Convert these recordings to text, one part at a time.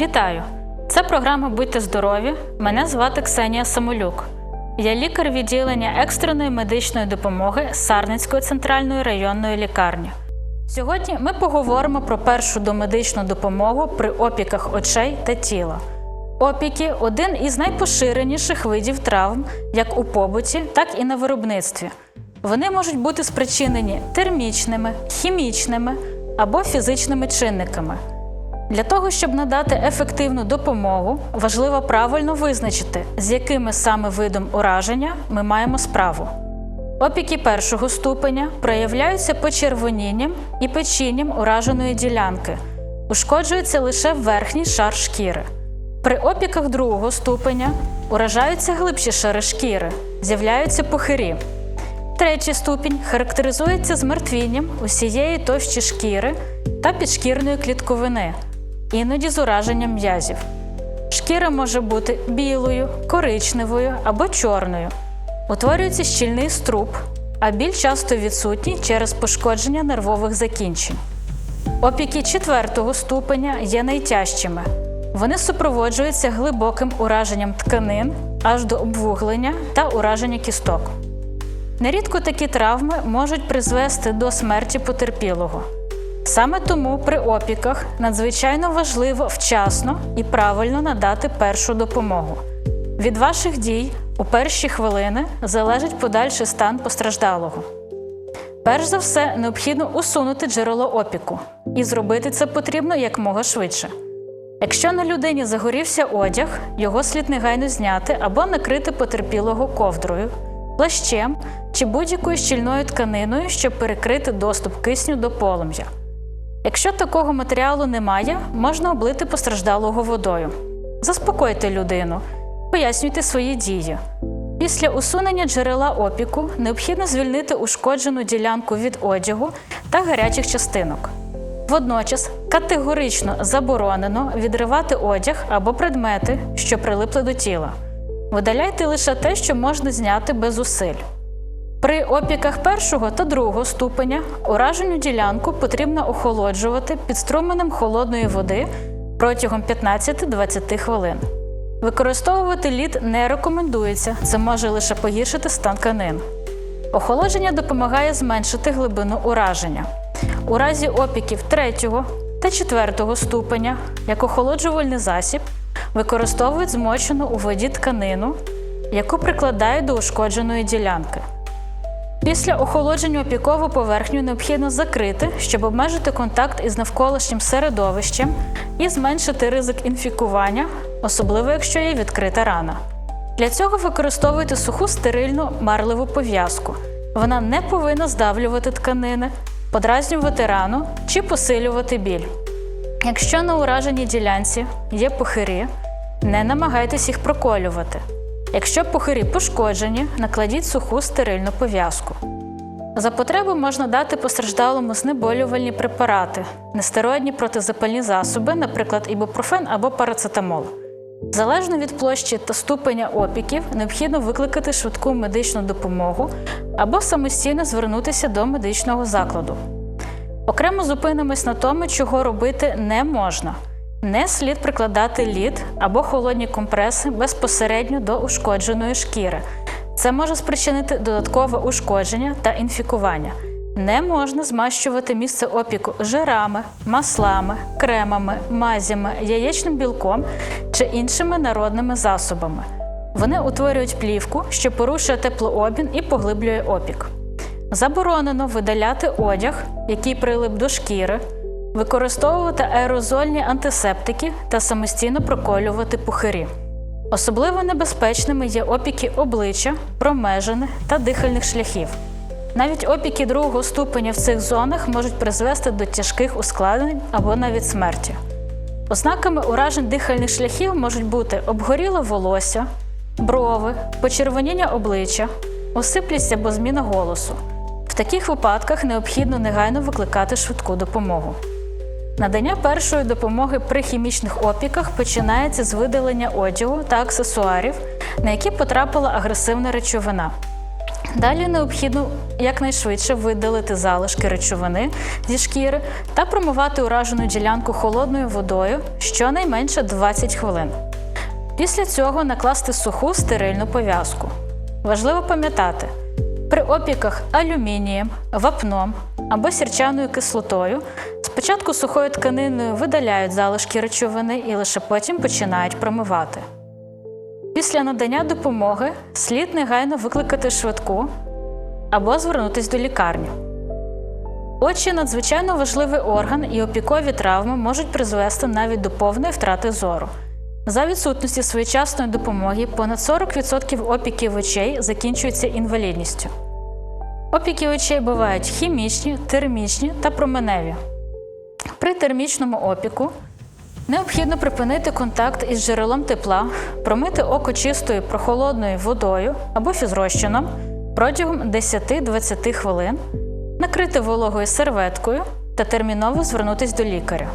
Вітаю! Це програма Будьте здорові. Мене звати Ксенія Самолюк. Я лікар відділення екстреної медичної допомоги Сарницької центральної районної лікарні. Сьогодні ми поговоримо про першу домедичну допомогу при опіках очей та тіла. Опіки один із найпоширеніших видів травм як у побуті, так і на виробництві. Вони можуть бути спричинені термічними, хімічними або фізичними чинниками. Для того, щоб надати ефективну допомогу, важливо правильно визначити, з якими саме видом ураження ми маємо справу. Опіки першого ступеня проявляються почервонінням і печінням ураженої ділянки, ушкоджується лише верхній шар шкіри. При опіках другого ступеня уражаються глибші шари шкіри, з'являються пухирі. Третій ступінь характеризується змертвінням усієї товщі шкіри та підшкірної клітковини, іноді з ураженням м'язів. Шкіра може бути білою, коричневою або чорною. Утворюється щільний струп, а біль часто відсутній через пошкодження нервових закінчень. Опіки четвертого ступеня є найтяжчими. Вони супроводжуються глибоким ураженням тканин аж до обвуглення та ураження кісток. Нерідко такі травми можуть призвести до смерті потерпілого. Саме тому при опіках надзвичайно важливо вчасно і правильно надати першу допомогу. Від ваших дій у перші хвилини залежить подальший стан постраждалого. Перш за все, необхідно усунути джерело опіку, і зробити це потрібно якмога швидше. Якщо на людині загорівся одяг, його слід негайно зняти або накрити потерпілого ковдрою, плащем чи будь-якою щільною тканиною, щоб перекрити доступ кисню до полум'я. Якщо такого матеріалу немає, можна облити постраждалого водою. Заспокойте людину, пояснюйте свої дії. Після усунення джерела опіку необхідно звільнити ушкоджену ділянку від одягу та гарячих частинок. Водночас категорично заборонено відривати одяг або предмети, що прилипли до тіла. Видаляйте лише те, що можна зняти без зусиль. При опіках першого та другого ступеня уражену ділянку потрібно охолоджувати під струменем холодної води протягом 15-20 хвилин. Використовувати лід не рекомендується, це може лише погіршити стан тканин. Охолодження допомагає зменшити глибину ураження. У разі опіків третього та четвертого ступеня, як охолоджувальний засіб, використовують змочену у воді тканину, яку прикладають до ушкодженої ділянки. Після охолодження опікову поверхню необхідно закрити, щоб обмежити контакт із навколишнім середовищем і зменшити ризик інфікування, особливо якщо є відкрита рана. Для цього використовуйте суху стерильну марливу пов'язку. Вона не повинна здавлювати тканини, подразнювати рану чи посилювати біль. Якщо на ураженій ділянці є пухирі, не намагайтесь їх проколювати. Якщо пухирі пошкоджені, накладіть суху стерильну пов'язку. За потреби можна дати постраждалому знеболювальні препарати, нестероїдні протизапальні засоби, наприклад, ібупрофен або парацетамол. Залежно від площі та ступеня опіків, необхідно викликати швидку медичну допомогу або самостійно звернутися до медичного закладу. Окремо зупинимось на тому, чого робити не можна. Не слід прикладати лід або холодні компреси безпосередньо до ушкодженої шкіри. Це може спричинити додаткове ушкодження та інфікування. Не можна змащувати місце опіку жирами, маслами, кремами, мазями, яєчним білком чи іншими народними засобами. Вони утворюють плівку, що порушує теплообмін і поглиблює опік. Заборонено видаляти одяг, який прилип до шкіри, використовувати аерозольні антисептики та самостійно проколювати пухирі. Особливо небезпечними є опіки обличчя, промежини та дихальних шляхів. Навіть опіки другого ступеня в цих зонах можуть призвести до тяжких ускладнень або навіть смерті. Ознаками уражень дихальних шляхів можуть бути обгоріле волосся, брови, почервоніння обличчя, осиплість або зміна голосу. В таких випадках необхідно негайно викликати швидку допомогу. Надання першої допомоги при хімічних опіках починається з видалення одягу та аксесуарів, на які потрапила агресивна речовина. Далі необхідно якнайшвидше видалити залишки речовини зі шкіри та промивати уражену ділянку холодною водою щонайменше 20 хвилин. Після цього накласти суху стерильну пов'язку. Важливо пам'ятати, при опіках алюмінієм, вапном або сірчаною кислотою спочатку сухою тканиною видаляють залишки речовини і лише потім починають промивати. Після надання допомоги слід негайно викликати швидку або звернутися до лікарні. Очі надзвичайно важливий орган, і опікові травми можуть призвести навіть до повної втрати зору. За відсутності своєчасної допомоги понад 40% опіків очей закінчуються інвалідністю. Опіки очей бувають хімічні, термічні та променеві. При термічному опіку необхідно припинити контакт із джерелом тепла, промити око чистою прохолодною водою або фізрозчином протягом 10-20 хвилин, накрити вологою серветкою та терміново звернутися до лікаря.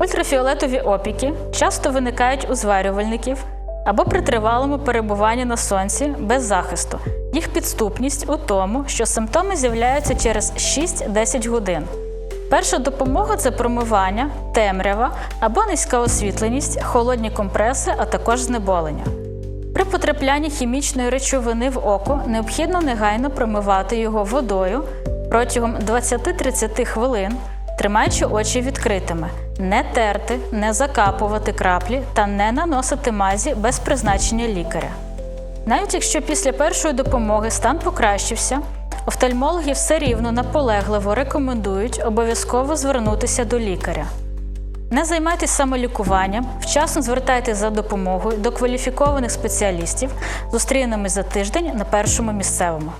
Ультрафіолетові опіки часто виникають у зварювальників або при тривалому перебуванні на сонці без захисту. Їх підступність у тому, що симптоми з'являються через 6-10 годин. Перша допомога це промивання, темрява або низька освітленість, холодні компреси, а також знеболення. При потраплянні хімічної речовини в око необхідно негайно промивати його водою протягом 20-30 хвилин, тримаючи очі відкритими, не терти, не закапувати краплі та не наносити мазі без призначення лікаря. Навіть якщо після першої допомоги стан покращився, офтальмологи все рівно наполегливо рекомендують обов'язково звернутися до лікаря. Не займайтесь самолікуванням, вчасно звертайтеся за допомогою до кваліфікованих спеціалістів. Зустрінемось за тиждень на першому місцевому.